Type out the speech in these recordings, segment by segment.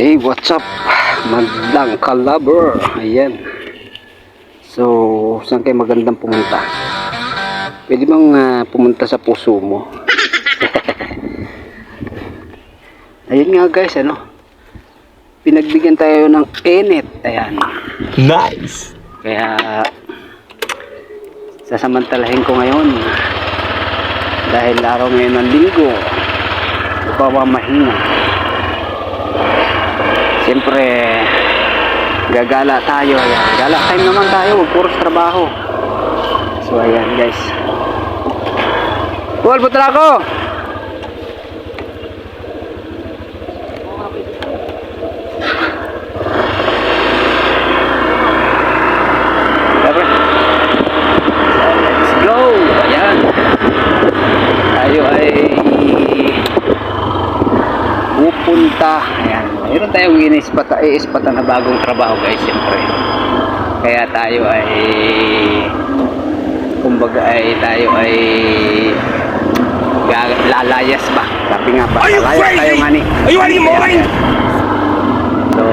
Hey, what's up? Magdang kalaber. Ayan. So, saan kayo magandang pumunta? Pwede bang ah, pumunta sa puso mo? Ayun nga guys, ano? Pinagbigyan tayo ng init. Ayan. Nice! Kaya, sasamantalahin ko ngayon. Dahil araw ngayon ng linggo. Upawamahina. Siyempre, gagala tayo. Ayan. Gala time naman tayo. Huwag trabaho. So, ayan guys. Paul, putra ako! Tara. Let's go! Ayan. Tayo ay pupunta. Ayan. Mayroon tayong inispata, iispata na bagong trabaho guys, siyempre. Kaya tayo ay kumbaga ay tayo ay lalayas ba? Sabi nga ba? Lalayas tayo nga ni. Are you out of mind? So,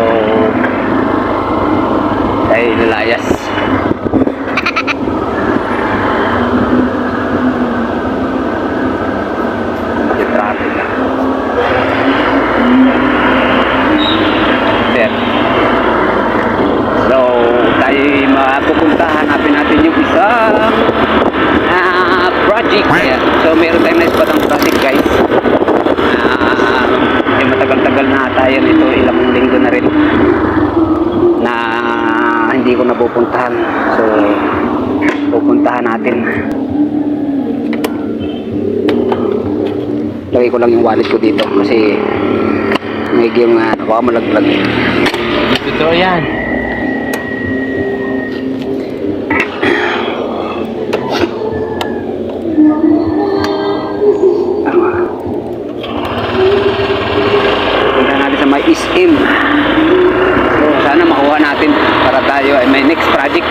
tayo lalayas. Yung traffic na. Sir. So, tayo mapupunta. Hanapin natin yung isang ah, project. Ayan. So, meron tayong naispatang project guys. Ah, yung matagal-tagal na tayo nito. Ilang linggo na rin na hindi ko napupuntahan. So, pupuntahan natin. Lagay ko lang yung wallet ko dito kasi medyo yung uh, baka malaglag. Totoo yan. Punta natin sa may SM. So, sana makuha natin para tayo ay may next project.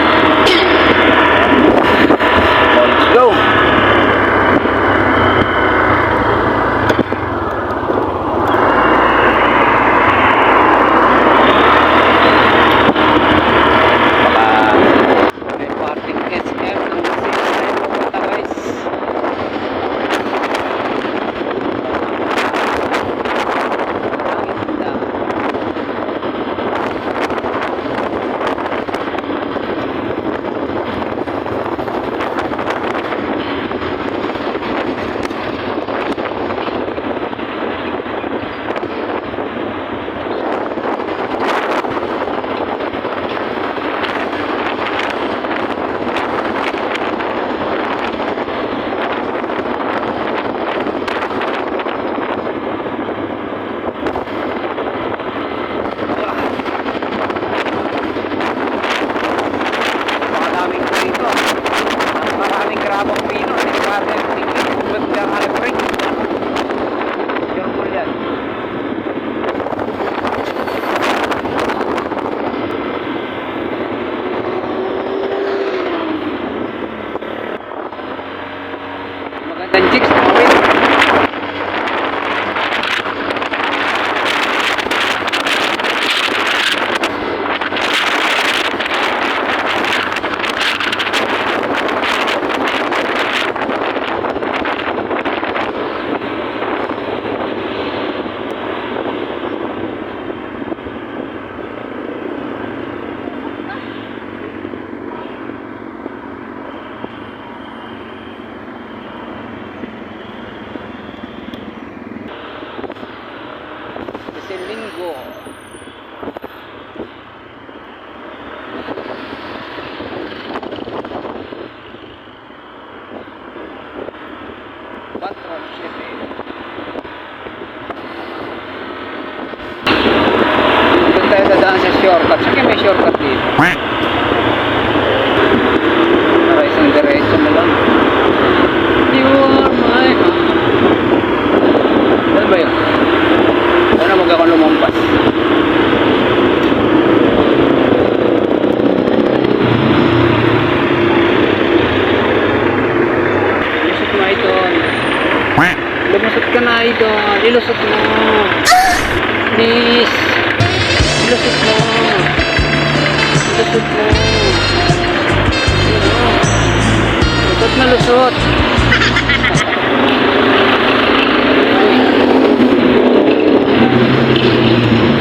Lusot.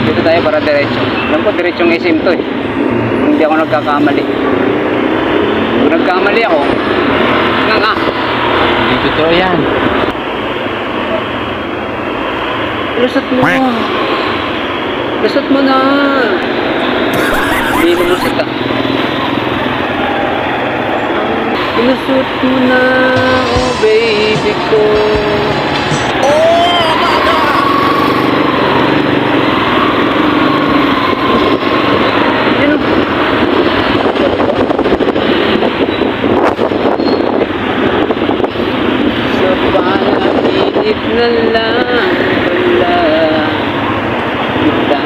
Dito tayo para diretso. Alam ko diretsong isim to eh. Hindi ako nagkakamali. Kung nagkamali ako, nga nga. Hindi totoo yan. Lusot mo. Lusot mo na. Hindi mo lusot ah. Lusot mo na, oh baby ko. Yun oh. Sa panaginip na lang wala kita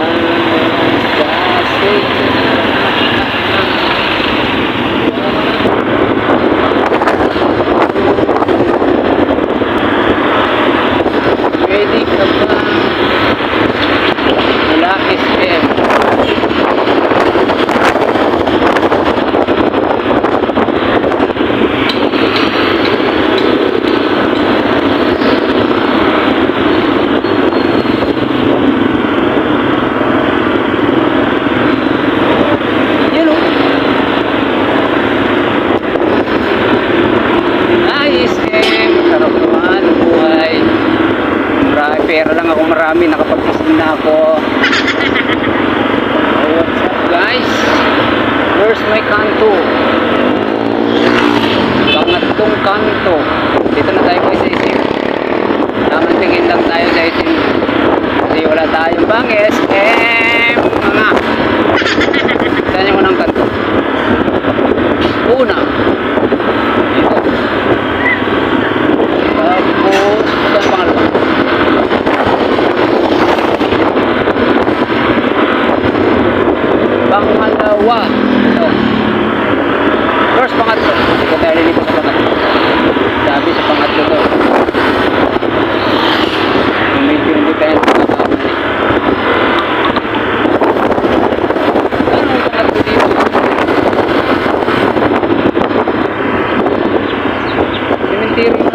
Ready ka ba? Wala SM. Yun o. Ayos eh. Masarap naman ang buhay. Marami pera lang ako marami. Nakapag-isip na ako. Oh, what's up guys? Where's my kanto? Pangatlong kanto. Dito na tayo guys sa isim. Tamang tingin lang tayo sa isim. Kasi wala tayong bang SM. Mga. Saan yung unang kanto? Una. Dito. квартир.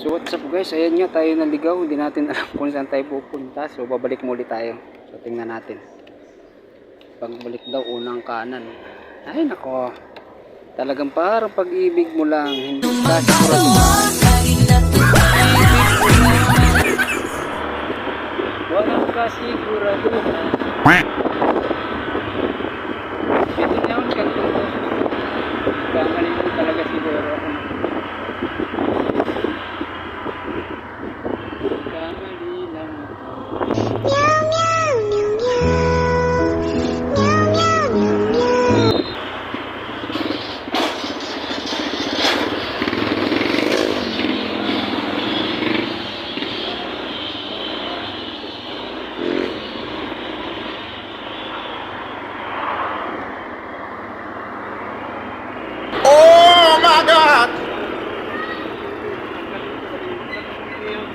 So what's up guys, ayan nga tayo naligaw, hindi natin alam kung saan tayo pupunta. So babalik muli tayo. So tingnan natin. Pagbalik daw unang kanan. Ay nako. Talagang parang pag-ibig mo lang, hindi ka sigurado. Walang kasigurado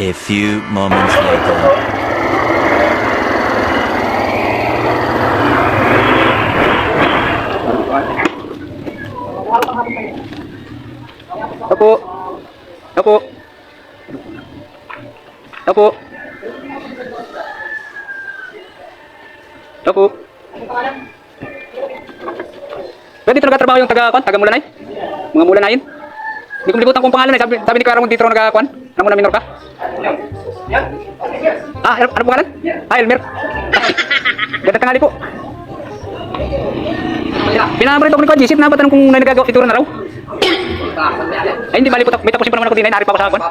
A few moments later. Opo. Opo. Opo. Opo. Pwede dito nagtatrabaho yung taga kwan, taga Mulanay? Mga Mulanayin? Hindi ko malibutan kung pangalan eh. Sabi, sabi ni Kara kung dito. Ano mo na minor ka? Ah, ano, ano pangalan? Ah, Elmer. Ganda tangali po. Pinamarito ko ni Kwan, Jisip, napatanong kung nagagawa itura na raw. Ay, hindi bali po. May tapusin pa naman ako din. Ay, naari pa ako sa kwan.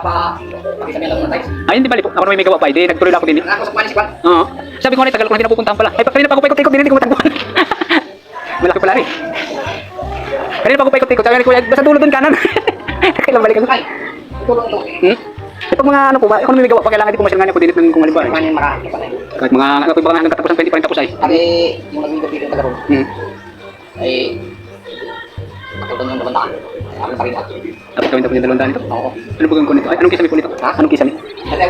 Ay, hindi bali po. Ako na may gawa pa. Hindi, nagtuloy lang ako din. Oo. Sabi ko nga, tagal ko na hindi napupuntahan pala. Ay, kanina pa ako paikot-ikot din, hindi ko matagpuan. Malaki pala rin. Kanina pa ako paikot-ikot. Sabi ko, basta dulo dun kanan. Kailan balik ako. Hmm? Ito mga ano po ba, ako na may gawa pa, kailangan di ko masilungan ako din ng kung halimbawa. eh. Kahit mga, kapag mga hanggang katapusan, pwede pa rin tapos ay. Sabi, yung naging dito taga Hmm. ay katulad ng nabantaan. Sabi pa rin ako. Tapos gawin tapos yung dalawang daan ito. Oo. Ano ba gawin ko nito? Ay, anong kisame po nito? Ha? Anong kisame? Kasi,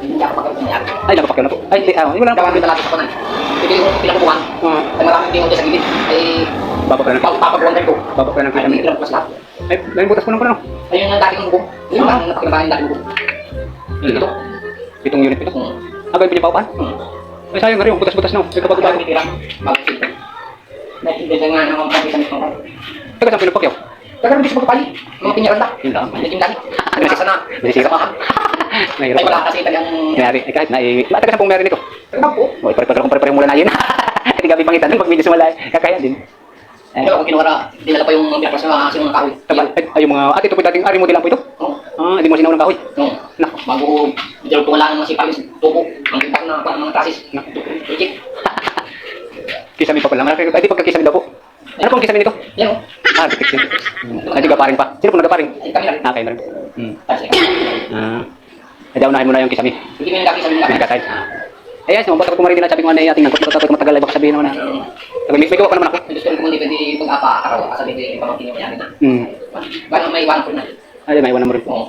hindi ako Ay, nakapakyaw na po. Ay, di, ah, wala na Kaya pa. kami talati sa kanan. Hindi ko pinakubuhan. Oo. Ay maraming tingin sa gilid. Ay, Baba ka na. papakubuhan tayo ko. Baba ka na ng Ay, kisame. hindi lang mas lahat. Ay, may butas ko nang pala. Ayun ang dating bubong. Yung ang napakinabahan yung dating bubong. Dito. Pitong unit ito. Hmm. Ah, pinipaupan? Hmm. Ay, sayang na rin. Butas-butas na. May Pag kapag-bago. bago tira, bago tira. Naintindihan nga ng mga pagkisan nito. Teka, saan pinapakyaw? Kaya hindi sa magpapali. Mga pinyaran lang. Yun lang. Naging dali. Nasa na. Nasisira. Samahan. Mahirap Ay wala kasi tagang... Nangyari. Eh, kahit na, eh, matagal sa pong meron ito. Tagang po. Pare-pare kung pare-pare mula na yun. Hindi kami pangitan. Pag medyo sumala, kakaya din. Eh, Kaya kung kinuwara, dinala pa yung mga pinapras na kasi mga kahoy. tabal. Ay, ay, yung mga, at ito po dating ari mo lang po ito. Oo. Ah, hindi mo sinaw ng kahoy. Oo. Nako. Bago, dito ko wala ng mga sipag, tubo. Ang pintas na pa mga trasis. Project. Kisame pa pala. Malaki. Ay, di pagkakisame daw po. Ano pong kisame nito? Yan o. Ah, dikit yun. Ay, di gaparin pa. Sino po nagaparin? Ay kami na rin. Ah, kayo na rin. Hmm. Ah. Ay, unahin mo na yung kisame. hindi mo yung dati sa mga Nagkatay. Ay, ay, sumabot ako kumarin din at sabi ko ano, ating nangkot ko tapos matagal ay baka sabihin naman na. Sabi, may, may gawa pa naman ako. Gusto rin kung hindi pwede pag-apa, araw, sabi ko yung pamangkin yung mayari na. Hmm. May iwan ko na. Ay, may iwan na mo rin. Oo.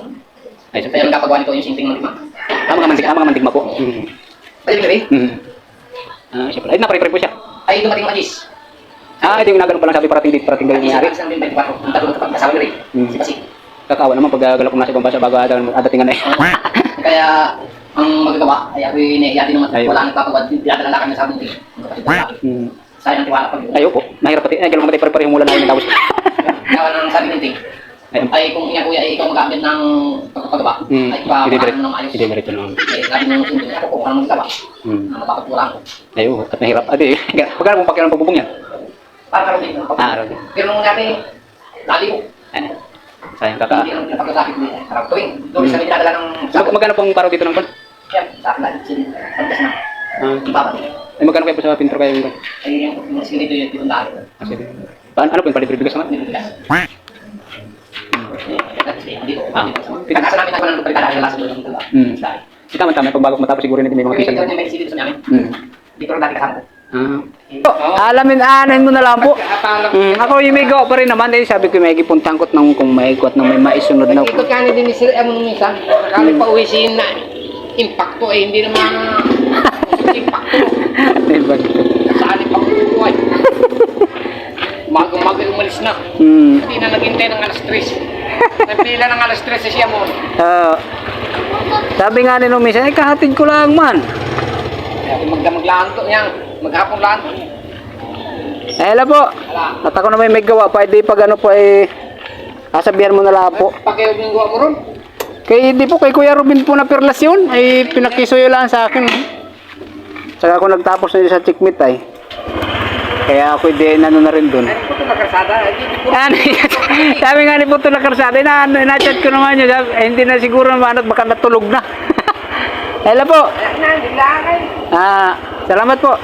Ay, so, Kaya nagkapagawa nito yung sinting ng lima. ah, mga mandig, ah, mga mandigma po. Hmm. Pwede mo rin. Hmm. Ah, siya pala. Ay, napare-pare po siya. Ay dumating ang Ajis. Ah, ito yung nagano pa lang sabi parating dito, parating galing Ajis nangyari. din 24. Ang tago kapag kasawa na rin. Hmm. Si Pasig. Kakaawa naman pag uh, galak ko nasa ibang bansa bago adating adatingan na eh. Kaya ang magagawa ay ako yung iniyati naman. Ayun. Wala nang papagawad. Dinadala kami sa bunting. Ang kapatid ko sa akin. Hmm. Sayang ang tiwala pag Ay, opo. Mahirap pati. Ay, galak matay pare-pare yung mula na yun tapos. Kaya nang sabi ng ting. Ay, Ay kung ina kuya ay ikaw mag-aamit ng pagpapagawa. hmm. Ay papaano diretso. ng maayos. Hindi diretso naman. Eh, sabi nung sundo niya ako kung ano magagawa. Hmm. Na mapapagpulaan ko. Ay, oo. At mahirap. Adi, pagkano mong pakialam pagbubong yan? Para din. Ah, araw din. Pero nung natin, lali ko. Ay, sayang kaka. Hindi ang pinapagkasakit mo. Harap tuwing. Doon sa dinadala ng magkano pong paro dito ng pan? Yan, sa akin lang. Sige, pagkas na. Ah, Ibabat. ay, magkano kayo po sa pintro kayo yung Ay, yung yung sige dito yung ditong dahil. Kasi, paano, ano po yung naman? Dito bigas. Dito. Ah. Pagkasa namin ako ng pagkakala sa lasa doon. Hmm. Si tama-tama, pag bago matapos siguro natin may mga Kasi kisan. dito may sige dito sa namin. Hmm. Dito rin dati kasama ko. Ah. Alamin, anin mo na lang po. Mm, ako yung may gawa pa rin naman. Eh, sabi ko may gipuntangkot ng kung may ikot ng may maisunod na. Ikot ka na din ni Sir Emon minsan. Kali pa uwi sin na impacto eh, hindi naman impacto. Diba? Kasali pa ko ay. Mago-mago umalis na. Hmm. Hindi na naghintay ng alas 3. Napila ng alas 3 sa siya mo. Ah, sabi nga ni nung minsan, ay kahatid ko lang man. Kaya magdamaglaan to niyan. Maghapon lang. Eh, hello po. At ako na may may gawa pa, hindi pag ano po eh, sasabihan mo na lang po. Pakiyo yung gawa mo ron. Kay hindi po, kay Kuya Robin po na perlas yun. Ay, pinakisuyo lang sa akin. Saka ako nagtapos na sa chickmeat ay. Kaya ako hindi ano na rin dun. Ito na karsada. Ano yan? sabi nga ni Puto na Karsada, na, na, chat ko naman yun. Eh, hindi na siguro naman at baka natulog na. hello po. Ah, salamat po.